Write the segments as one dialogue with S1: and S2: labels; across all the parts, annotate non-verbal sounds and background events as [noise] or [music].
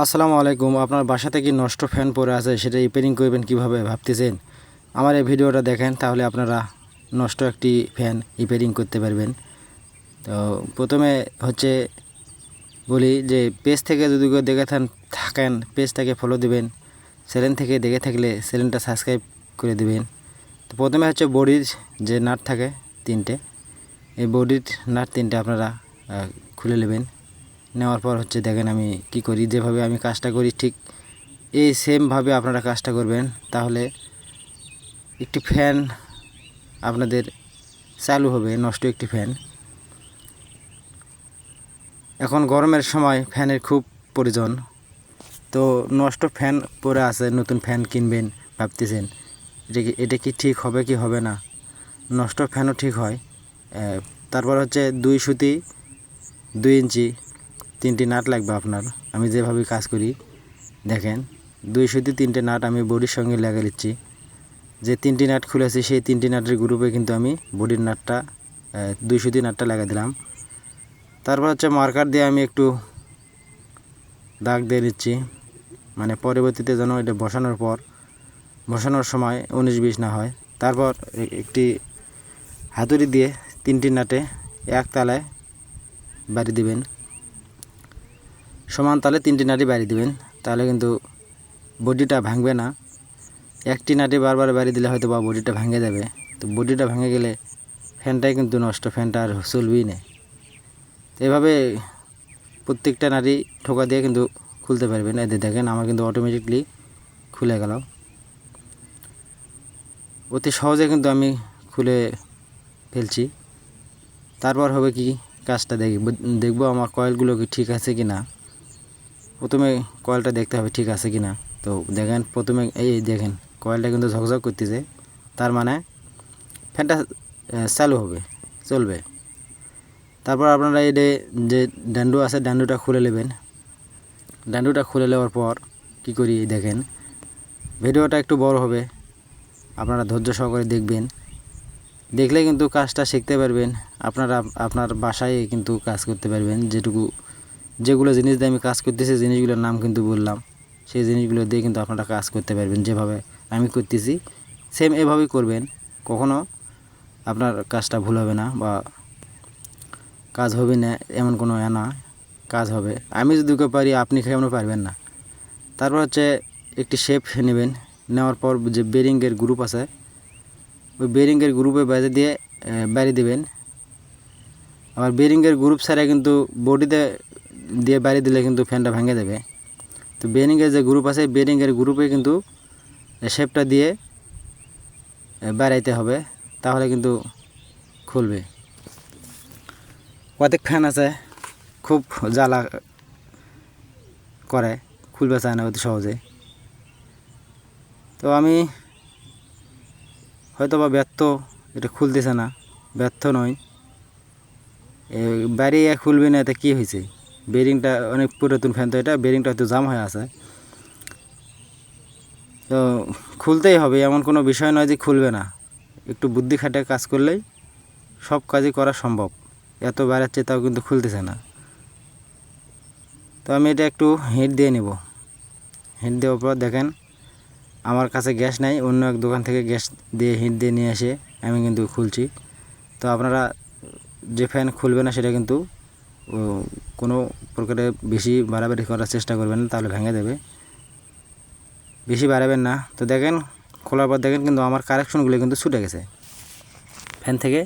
S1: আসসালামু আলাইকুম। আপনার বাসাতে কি নষ্ট ফ্যান পড়ে আছে, সেটা রিপেয়ারিং করবেন কীভাবে ভাবতেছেন? আমার এই ভিডিওটা দেখেন, তাহলে আপনারা নষ্ট একটি ফ্যান রিপেয়ারিং করতে পারবেন। তো প্রথমে হচ্ছে বলি যে পেজ থেকে যদি কেউ দেখে থাকেন পেজটাকে ফলো দিবেন। চ্যানেল থেকে দেখে থাকলে চ্যানেলটা সাবস্ক্রাইব করে দিবেন। তো প্রথমে হচ্ছে বডির যে নাট থাকে তিনটে, এই বডির নাট তিনটে আপনারা খুলে নেবেন। নেওয়ার পর হচ্ছে দেখেন আমি কি করি, যেভাবে আমি কাজটা করি ঠিক এই সেমভাবে আপনারা কাজটা করবেন। তাহলে একটি ফ্যান আপনাদের চালু হবে, নষ্ট একটি ফ্যান এখন গরমের সময় ফ্যানের খুব প্রয়োজন। তো নষ্ট ফ্যান পরে আছে, নতুন ফ্যান কিনবেন ভাবতেছেন। এটা কি এটা কি ঠিক হবে কি হবে না? নষ্ট ফ্যানও ঠিক হয়। তারপর হচ্ছে দুই সুতি, দুই ইঞ্চি তিনটি নাট লাগবে আপনার। আমি যেভাবে কাজ করি দেখেন দুই সুতি তিনটে নাট আমি বডির সঙ্গে লাগিয়ে দিচ্ছি। যে তিনটি নাট খুলেছি সেই তিনটি নাটের গ্রুপে কিন্তু আমি বডির নাটটা আহ, দুই সুতি নাটটা লাগিয়ে দিলাম। তারপর হচ্ছে মার্কার দিয়ে আমি একটু দাগ দিয়ে নিচ্ছি মানে পরবর্তীতে যেন এটা বসানোর পর বসানোর সময় উনিশ বিশ না হয়। তারপর একটি হাতুড়ি দিয়ে তিনটি নাটে এক তালায় বাড়ি দিবেন। সমান তালে তিনটি নাটি বাড়ি দিবেন। তাহলে কিন্তু বডিটা ভাঙবে না। একটি নাটি বারবার বাড়ি দিলে হয়তো বা বডিটা ভেঙে যাবে। তো বডিটা ভেঙে গেলে ফ্যানটাই কিন্তু নষ্ট, ফ্যানটা আর চলবেই না। তো এভাবে প্রত্যেকটা নাটি ঠোকা দিয়ে কিন্তু খুলতে পারবেন। এদের দেখেন, আমার কিন্তু অটোমেটিকলি খুলে গেল। অতি সহজে কিন্তু আমি খুলে ফেলছি। তারপর হবে কি? কাজটা দেখব দেখব আমার কয়েলগুলো কি ঠিক আছে কি না প্রথমে কয়েলটা দেখতে হবে ঠিক আছে কি না তো দেখেন, প্রথমে এই দেখেন, কয়েলটা কিন্তু ঝকঝক করতেছে। তার মানে ফ্যানটা চালু হবে, চলবে। তারপর আপনারা এই যে ডান্ডু আছে, ডান্ডুটা খুলে নেবেন। ডান্ডুটা খুলে নেওয়ার পর কি করি, দেখেন, ভিডিওটা একটু বড় হবে। আপনারা ধৈর্য সহকারে দেখবেন। দেখলে কিন্তু কাজটা শিখতে পারবেন। আপনারা, আপনার বাসায় কিন্তু কাজ করতে পারবেন, যেটুকু যেগুলো জিনিস দিয়ে আমি কাজ করতেছি জিনিসগুলোর নাম কিন্তু বললাম। সেই জিনিসগুলো দিয়ে কিন্তু আপনারা কাজ করতে পারবেন যেভাবে আমি করতেছি। সেম এভাবেই করবেন। কখনো আপনার কাজটা ভুল হবে না বা কাজ হবে না, এমন কোনো এ না, কাজ হবে। আমি যদি পারি, আপনি কেমন পারবেন না। তারপর হচ্ছে একটি শেপ নেবেন। নেওয়ার পর যে বেরিংয়ের গ্রুপ আছে, ওই বেরিংয়ের গ্রুপে বেঁধে দিয়ে বাড়ি দিবেন। আবার বেরিংয়ের গ্রুপ ছাড়া কিন্তু বডিতে দিয়ে বাড়ি দিলে কিন্তু ফ্যানটা ভেঙে দেবে। তো বেরিংয়ের যে গ্রুপ আছে বেরিংয়ের গ্রুপে কিন্তু শেপটা দিয়ে বাড়াইতে হবে, তাহলে কিন্তু খুলবে। কতক ফ্যান আছে, খুব জ্বালা করে, খুলবে চায় না অতি সহজে তো আমি হয়তো বা ব্যর্থ, এটা খুলতেছে না, ব্যর্থ নয় বাইরে খুলবে না, এতে কী হয়েছে? বেরিংটা অনেক পুরাতন ফ্যান তো এটা, বেরিংটা হয়তো জাম হয়ে আছে। তো খুলতেই হবে, এমন কোনো বিষয় নয় যে খুলবে না। একটু বুদ্ধি খাটে কাজ করলেই সব কাজই করা সম্ভব। এত বাড়াচ্ছে তাও কিন্তু খুলতেছে না। তো আমি এটা একটু হিট দিয়ে নেব। হিট দেওয়ার পর দেখেন, আমার কাছে গ্যাস নাই, অন্য এক দোকান থেকে গ্যাস দিয়ে হিট দিয়ে নিয়ে এসে আমি কিন্তু খুলছি। তো আপনারা যে ফ্যান খুলবে না সেটা কিন্তু কোনো প্রকারে বেশি বাড়াবাড়ি করার চেষ্টা করবেন না, তাহলে ভেঙে দেবে বেশি বাড়াবেন না। তো দেখেন, খোলার পর দেখেন কিন্তু আমার কারেকশনগুলো কিন্তু ছুটে গেছে। ফ্যান থেকে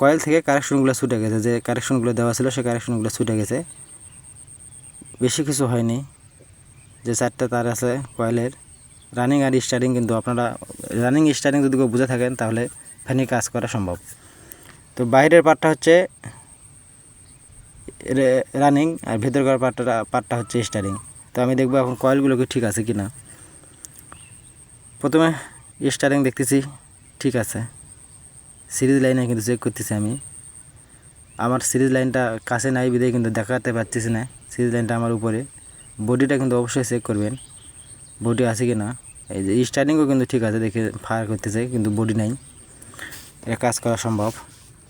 S1: কয়েল থেকে কারেকশনগুলো ছুটে গেছে। যে কারেকশনগুলো দেওয়া ছিল, সে কারেকশনগুলো ছুটে গেছে। বেশি কিছু হয়নি। যে চারটা তার আছে কয়েলের। রানিং আর স্টার্টিং কিন্তু আপনারা, রানিং স্টার্টিং যদি কেউ বুঝে থাকেন, তাহলে ফ্যানে কাজ করা সম্ভব। তো বাইরের পার্টটা হচ্ছে রানিং আর ভেতরকার পার্টটা পার্টটা হচ্ছে স্টারিং তো আমি দেখব এখন কয়েলগুলো কি ঠিক আছে কি না প্রথমে স্টারিং দেখতেছি, ঠিক আছে। সিরিজ লাইনে কিন্তু চেক করতেছি আমি। আমার সিরিজ লাইনটা কাছে নাই বিদে কিন্তু দেখাতে পারতেছি না। সিরিজ লাইনটা আমার উপরে। বডিটা কিন্তু অবশ্যই চেক করবেন। বডি আছে কি না এই যে স্টার্টিংও কিন্তু ঠিক আছে, দেখে ফায়ার করতেছে, কিন্তু বডি নাই। এটা কাজ করা সম্ভব।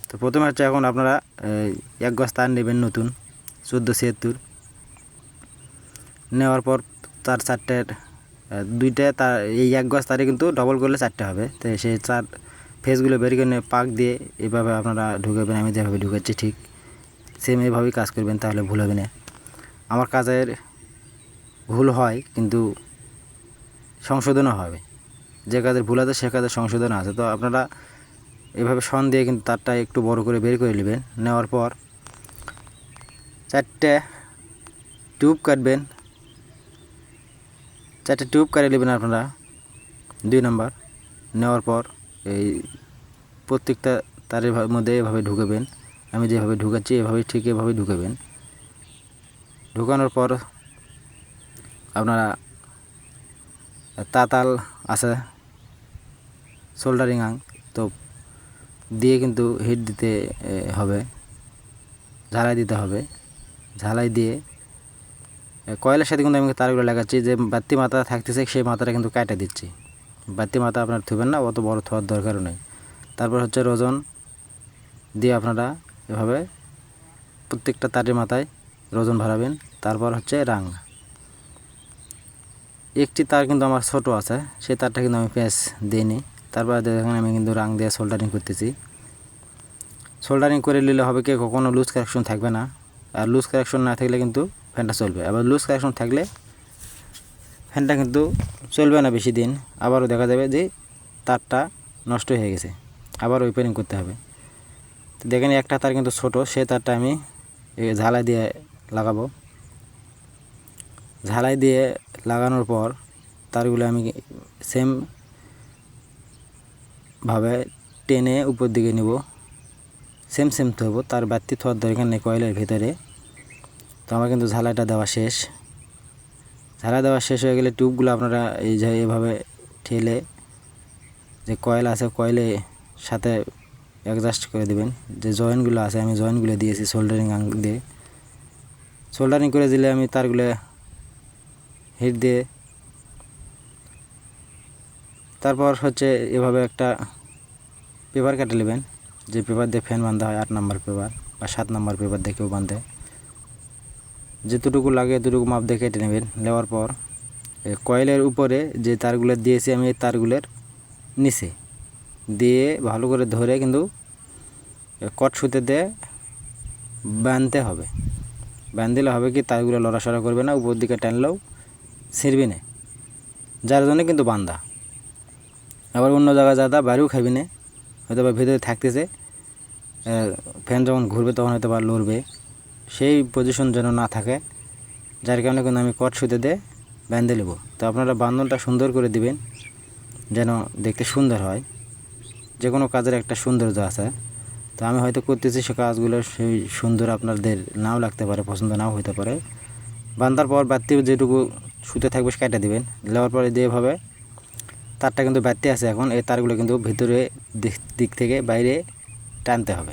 S1: তো প্রথমে হচ্ছে এখন আপনারা এক গজ তার নেবেন নতুন চোদ্দ ছিয়াত্তর। নেওয়ার পর তার চারটের আহ, দুইটা তার এই এক গজ তারে কিন্তু ডবল করলে চারটে হবে। তো সেই চার ফেসগুলো বের করে পাক দিয়ে এভাবে আপনারা ঢুকাবেন আমি যেভাবে ঢুকাচ্ছি ঠিক সেম এভাবেই কাজ করবেন তাহলে ভুল হবে না। আমার কাজের ভুল হয় কিন্তু সংশোধনও হবে। যে কাজের ভুল আছে সে কাজের সংশোধন আছে। তো আপনারা এভাবে সন দিয়ে কিন্তু তারটা একটু বড় করে বের করে নেবেন। নেওয়ার পর চারটে টিউব কাটবেন। চারটে টিউব কাটিয়ে নেবেন আপনারা। দুই নম্বর। নেওয়ার পর এই প্রত্যেকটা তারের মধ্যে এভাবে ঢুকাবেন। আমি যেভাবে ঢুকাচ্ছি এভাবে ঠিক এভাবে ঢুকাবেন। ঢুকানোর পর আপনারা তাতাল আছে সোল্ডারিং আং, তো দিয়ে কিন্তু হিট দিতে হবে। ঝালাই দিতে হবে। ঝালাই দিয়ে কয়লার সাথে কিন্তু আমি তারগুলো লাগাচ্ছি। যে বাতি মাথা থাকতেছে, সেই মাথাটা কিন্তু কাটা দিচ্ছি। বাতি মাথা আপনার থুবেন না, অত বড় থোয়ার দরকারও নেই। তারপর হচ্ছে রোজন দিয়ে আপনারা এভাবে প্রত্যেকটা তারের মাথায় রোজন ভরাবেন তারপর হচ্ছে রাং। একটি তার কিন্তু আমার ছোট আছে সেই তারটা কিন্তু আমি পেঁচ দিইনি। তারপর দেখেন আমি কিন্তু রাং দিয়ে সোল্ডারিং করতেছি। সোল্ডারিং করে নিলে হবে কি, কখনো লুজ কারেকশন থাকবে না। আর লুজ কারেকশন না থাকলে কিন্তু ফ্যানটা চলবে। আবার লুজ কারেকশন থাকলে ফ্যানটা কিন্তু চলবে না বেশি দিন। আবারও দেখা যাবে যে তারটা নষ্ট হয়ে গেছে। আবার রিপেয়ারিং করতে হবে। তো দেখেন একটা তার কিন্তু ছোট, সে তারটা আমি ঝালাই দিয়ে লাগাবো। ঝালাই দিয়ে লাগানোর পর তারগুলো আমি সেম ভাবে টেনে উপর দিকে নিব। সেম সেম থবো তার বাতি থোয়ার দরকার নেই কয়েলের ভিতরে। তো আমার কিন্তু ঝালাটা দেওয়া শেষ। ঝালা দেওয়া শেষ হয়ে গেলে টিউবগুলো আপনারা এই যে এভাবে ঠেলে যে কয়েল আছে, কয়েলে সাথে অ্যাডজাস্ট করে দেবেন। যে জয়েন্টগুলো আছে, আমি জয়েন্টগুলো দিয়েছি সোল্ডারিং দিয়ে। সোল্ডারিং করে দিলে আমি তারগুলো হিট দিয়ে তারপর হচ্ছে এভাবে একটা পেপার কেটে নেবেন। যে পেপার দিয়ে ফ্যান বাঁধা হয়, আট নাম্বার পেপার বা সাত নাম্বার পেপার দিয়ে কেউ বাঁধে। যেতটুকু লাগে এতটুকু মাপ দিয়ে কেটে নেবেন। নেওয়ার পর কয়েলের উপরে যে তারগুলো দিয়েছি আমি, এই তারগুলোর নিচে দিয়ে ভালো করে ধরে কিন্তু কট সুতে দিয়ে বাঁধতে হবে। বাঁধলে হবে কি, তারগুলো লড়াসড়া করবে না, উপর দিকে টানলেও ছিঁড়বি না। যার জন্য কিন্তু বান্ধা আবার অন্য জায়গায় যাতা বাইরেও খাবি না। হয়তো বা ভেতরে থাকতেছে। ফ্যান যখন ঘুরবে তখন হয়তো বা লড়বে। সেই পজিশন যেন না থাকে, যার কারণে কিন্তু আমি কট সুতে দিয়ে বেঁধে নেব। তো আপনারা বান্ধনটা সুন্দর করে দিবেন, যেন দেখতে সুন্দর হয়। যে কোনো কাজের একটা সৌন্দর্য আছে। তো আমি হয়তো করতেছি সে কাজগুলো, সেই সুন্দর আপনাদের নাও লাগতে পারে, পছন্দ নাও হতে পারে। বান্ধার পর বাড়তি যেটুকু সুতে থাকবে সে কেটে দিবেন। দেওয়ার পরে যেভাবে তারটা কিন্তু বাড়তি আছে এখন, এই তারগুলো কিন্তু ভিতরে দিক- থেকে বাইরে টানতে হবে।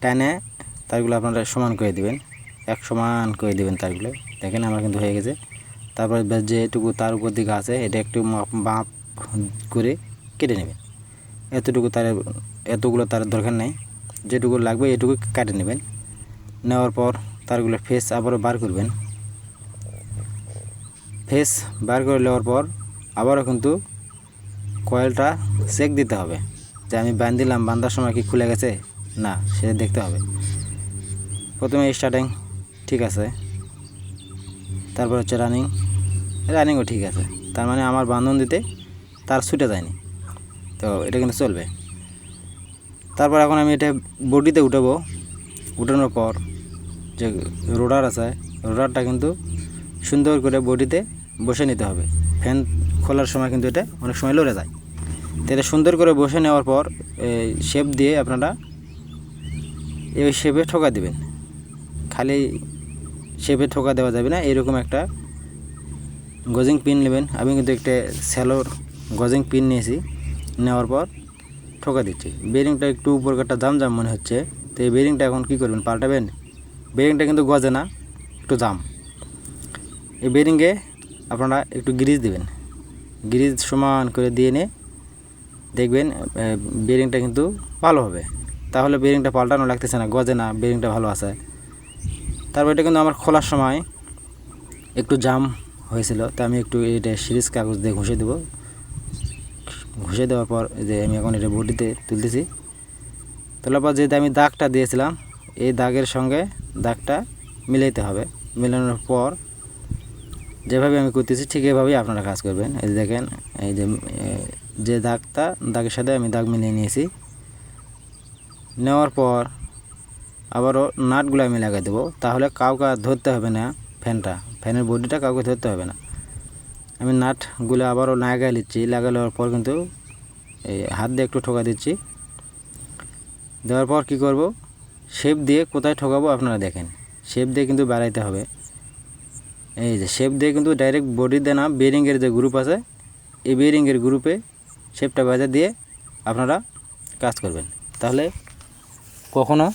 S1: টানে তারগুলো আপনারা সমান করে দিবেন, এক সমান করে দিবেন তারগুলো। দেখেন আমার কিন্তু হয়ে গেছে। তারপরে যেটুকু তার উপর দিকে আছে, এটা একটু মাপ করে কেটে নেবেন। এতটুকু তার, এতগুলো তার দরকার নেই। যেটুকু লাগবে এটুকু কেটে নেবেন। নেওয়ার পর তারগুলো ফেস আবারও বার করবেন। ফেস বার করে নেওয়ার পর আবারও কিন্তু কয়েলটা চেক দিতে হবে যে আমি বাঁধ দিলাম, বান্ধার সময় কি খুলে গেছে? না, সেটা দেখতে হবে। প্রথমে স্টার্টিং ঠিক আছে। তারপর হচ্ছে রানিং রানিংও ঠিক আছে। তার মানে আমার বান্ধন দিতে তার ছুটে যায়নি। তো এটা কিন্তু চলবে। তারপর এখন আমি এটা বডিতে উঠাবো। উঠানোর পর যে রোডার আছে, রোডারটা কিন্তু সুন্দর করে বডিতে বসে নিতে হবে। ফ্যান খোলার সময় কিন্তু এটা অনেক সময় লড়ে যায়। তো এটা সুন্দর করে বসে নেওয়ার পর শেপ দিয়ে আপনারা এই শেপে ঠোকা দেবেন। খালি শেপে ঠোকা দেওয়া যাবে না, এরকম একটা গজিং পিন নেবেন। আমি কিন্তু একটা স্যালোর গজিং পিন নিয়েছি, নেওয়ার পর ঠোকা দিচ্ছি। বেরিংটা একটু উপর কাটা জাম জাম মনে হচ্ছে, তো এই বেরিংটা এখন কী করবেন, পাল্টাবেন? বেরিংটা কিন্তু গজে না, একটু জাম। এই বেরিংয়ে আপনারা একটু গ্রিজ দিবেন। গ্রিজ সমান করে দিয়ে নিয়ে দেখবেন বেরিংটা কিন্তু ভালো হবে। তাহলে বেরিংটা পাল্টানো লাগতেছে না, গজে না বেরিংটা ভালো আছে। তারপর এটা কিন্তু আমার খোলার সময় একটু জাম হয়েছিল, তা আমি একটু এটা সিরিজ কাগজ দিয়ে ঘষে দেবো। ঘষে দেওয়ার পর যে আমি এখন এটা বডিতে তুলতেছি। তোলার পর যেহেতু আমি দাগটা দিয়েছিলাম, এই দাগের সঙ্গে দাগটা মিলাইতে হবে। মেলানোর পর যেভাবে আমি করতেছি, ঠিক এভাবেই আপনারা কাজ করবেন। এই দেখেন, এই যে যে দাগটা, দাগের সাথে আমি দাগ মিলিয়ে নিয়েছি। নেওয়ার পর আবারও নাটগুলো আমি লাগাই দেবো। তাহলে কাউকে ধরতে হবে না ফ্যানটা। ফ্যানের বডিটা কাউকে ধরতে হবে না। আমি নাটগুলো আবারও লাগাই নিচ্ছি লাগানোর পর কিন্তু এই হাত দিয়ে একটু ঠোকা দিচ্ছি। দেওয়ার পর কি করব? শেপ দিয়ে কোথায় ঠকাবো আপনারা দেখেন। শেপ দিয়ে কিন্তু বাড়াইতে হবে। এই যে শেপ দিয়ে কিন্তু ডাইরেক্ট বডিতে না বেরিংয়ের যে গ্রুপ আছে, এই বেরিংয়ের গ্রুপে শেপটা বাজা দিয়ে আপনারা কাজ করবেন। তাহলে কখনো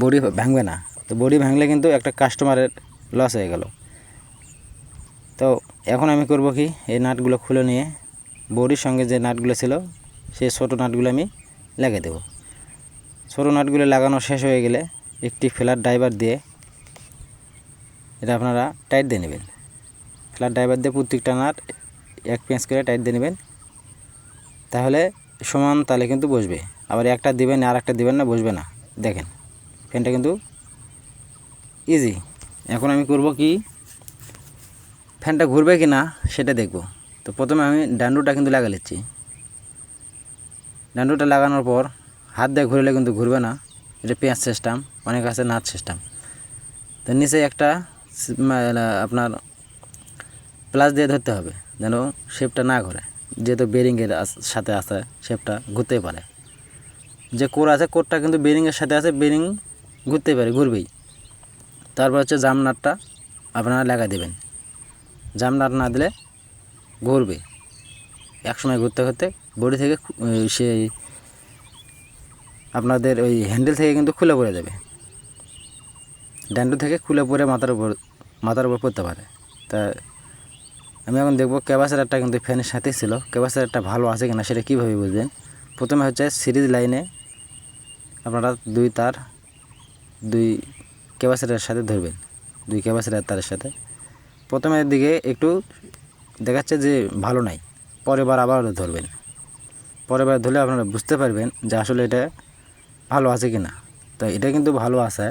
S1: বডি ভাঙবে না। তো বডি ভাঙলে কিন্তু একটা কাস্টমারের লস হয়ে গেল। তো এখন আমি করব কি, এই নাটগুলো খুলে নিয়ে বডির সঙ্গে যে নাটগুলো ছিল, সেই ছোটো নাটগুলো আমি লাগিয়ে দেবো। ছোটো নাটগুলো লাগানো শেষ হয়ে গেলে একটি ফ্ল্যাট ড্রাইভার দিয়ে এটা আপনারা টাইট দিয়ে নেবেন। ফ্ল্যাট ড্রাইভার দিয়ে প্রত্যেকটা নাট এক পেঁচ করে টাইট দিয়ে নেবেন। তাহলে সমান তালে কিন্তু বসবে। আবার একটা দিবেন আর একটা দিবেন না, বসবে না। দেখেন, ফ্যানটা কিন্তু ইজি এখন আমি করব কি, ফ্যানটা ঘুরবে কি না সেটা দেখব। তো প্রথমে আমি ডান্ডুটা কিন্তু লাগা নিচ্ছি। ডান্ডুটা লাগানোর পর হাত দিয়ে ঘুরলে কিন্তু ঘুরবে না। এটা পেঁয়াজ সিস্টেম অনেক আছে নাচ সিস্টেম তো নিচে একটা আপনার প্লাস দিয়ে ধরতে হবে, যেন শেপটা না ঘোরে। যেহেতু বেরিংয়ের সাথে আছে শেপটা ঘুরতেই পারে। যে কোর আছে, কোরটা কিন্তু বেরিংয়ের সাথে আছে বেরিং ঘুরতেই পারে, ঘুরবেই। তারপর হচ্ছে জাম নাটটা আপনারা লাগা দেবেন। জাম নাট না দিলে ঘুরবে। একসময় ঘুরতে ঘুরতে বডি থেকে সেই আপনাদের ওই হ্যান্ডেল থেকে কিন্তু খুলে পড়ে যাবে। ড্যান্ডু থেকে খুলে পড়ে মাথার উপর মাথার উপর পড়তে পারে। তা আমি এখন দেখব ক্যাপাসিটারটা কিন্তু ফ্যানের সাথেই ছিল। ক্যাপাসিটারটা ভালো আছে কিনা সেটা কীভাবে বুঝবেন? প্রথমে হচ্ছে সিরিজ লাইনে আপনারা দুই তার, দুই ক্যাপাসিটারের সাথে ধরবেন। দুই ক্যাপাসিটার তারের সাথে। প্রথমের দিকে একটু দেখাচ্ছে যে ভালো নাই পরের বার আবার ধরবেন। পরের বার ধরলে আপনারা বুঝতে পারবেন যে আসলে এটা ভালো আছে কি না তো এটা কিন্তু ভালো আছে।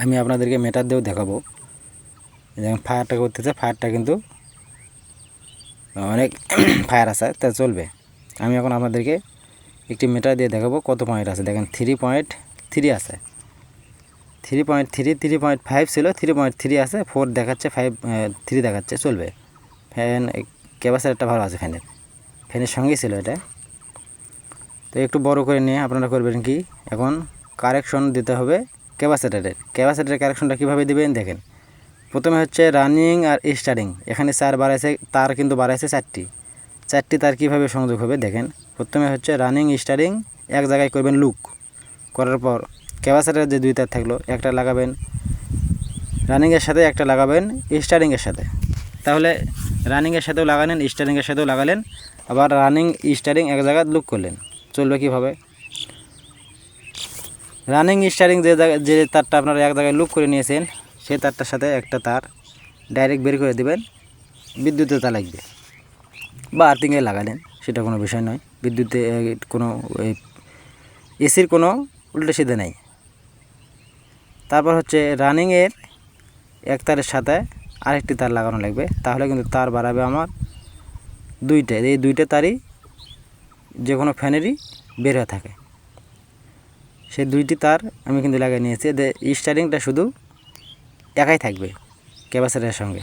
S1: আমি আপনাদেরকে মেটার দিয়েও দেখাবো। যেমন ফায়ারটা করতেছে ফায়ারটা কিন্তু অনেক [coughs] ফায়ার আছে, তা চলবে। আমি এখন আপনাদেরকে একটি মিটার দিয়ে দেখাবো কত পয়েন্ট আছে। দেখেন থ্রি পয়েন্ট থ্রি আছে। Three point three three point five ছিল থ্রি পয়েন্ট থ্রি আছে ফোর দেখাচ্ছে ফাইভ থ্রি দেখাচ্ছে, চলবে। ফ্যান ক্যাপাসিটারটা ভালো আছে ফ্যানের ফ্যানের সঙ্গেই ছিল এটা। তো একটু বড় করে নিয়ে আপনারা করবেন কি, এখন কারেকশন দিতে হবে। ক্যাপাসিটারের। ক্যাপাসিটারের কারেকশনটা কীভাবে দিবেন? দেখেন। প্রথমে হচ্ছে রানিং আর স্টারিং এখানে চার বাড়াইছে, তার কিন্তু বাড়াইছে চারটি। চারটি তার কীভাবে সংযোগ হবে? দেখেন। প্রথমে হচ্ছে রানিং স্টারিং এক জায়গায় করবেন লুক। করার পর ক্যাপাসিটার যে দুই তার থাকল, একটা লাগাবেন রানিংয়ের সাথে, একটা লাগাবেন স্টারিংয়ের সাথে। তাহলে রানিংয়ের সাথেও লাগালেন স্টারিংয়ের সাথেও লাগালেন, আবার রানিং স্টারিং এক জায়গায় লুক করলেন। চলবে কীভাবে? রানিং স্টারিং যে যে তারটা আপনারা এক জায়গায় লুক করে নিয়েছেন, সেই তারটার সাথে একটা তার ডাইরেক্ট বের করে দেবেন বিদ্যুতে তা লাগবে। বা আর্থিংয়ে লাগালেন সেটা কোনো বিষয় নয়। বিদ্যুতে কোনো এসির কোনো উল্টো সিধে নেই। তারপর হচ্ছে রানিংয়ের এক তারের সাথে আরেকটি তার লাগানো লাগবে। তাহলে কিন্তু তার বাড়াবে আমার দুইটা। এই দুইটা তারই যে কোনো ফ্যানেরই বের হয়ে থাকে। সেই দুইটি তার আমি কিন্তু লাগিয়ে নিয়েছি। যে স্টারিংটা শুধু একাই থাকবে ক্যাপাসিটারের সঙ্গে।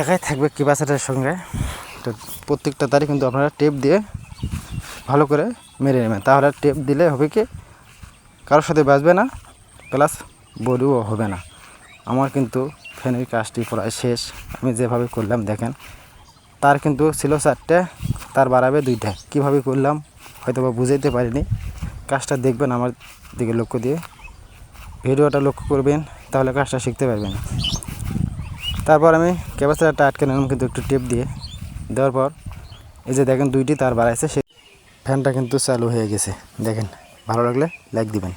S1: একাই থাকবে ক্যাপাসিটারের সঙ্গে। তো প্রত্যেকটা তারই কিন্তু আপনারা টেপ দিয়ে ভালো করে মেরে নেবেন। তাহলে টেপ দিলে হবে কি, কারোর সাথে বাজবে না প্লাস বডিও হবে না। আমার কিন্তু ফ্যানের কাজটি প্রায় শেষ। আমি যেভাবে করলাম দেখেন, তার কিন্তু ছিল চারটে, তার বাড়াবে দুইটা। কীভাবে করলাম? হয়তো বা বুঝাইতে পারিনি। কাজটা দেখবেন আমার দিকে লক্ষ্য দিয়ে। ভিডিওটা লক্ষ্য করবেন, তাহলে কাজটা শিখতে পারবেন। তারপর আমি ক্যাপাসিটারটা আটকে নিলাম কিন্তু একটু টেপ দিয়ে। দেওয়ার পর এই যে দেখেন দুইটি তার বাড়াইছে সে ফ্যানটা কিন্তু চালু হয়ে গেছে। দেখেন, ভালো লাগলে লাইক দিবেন।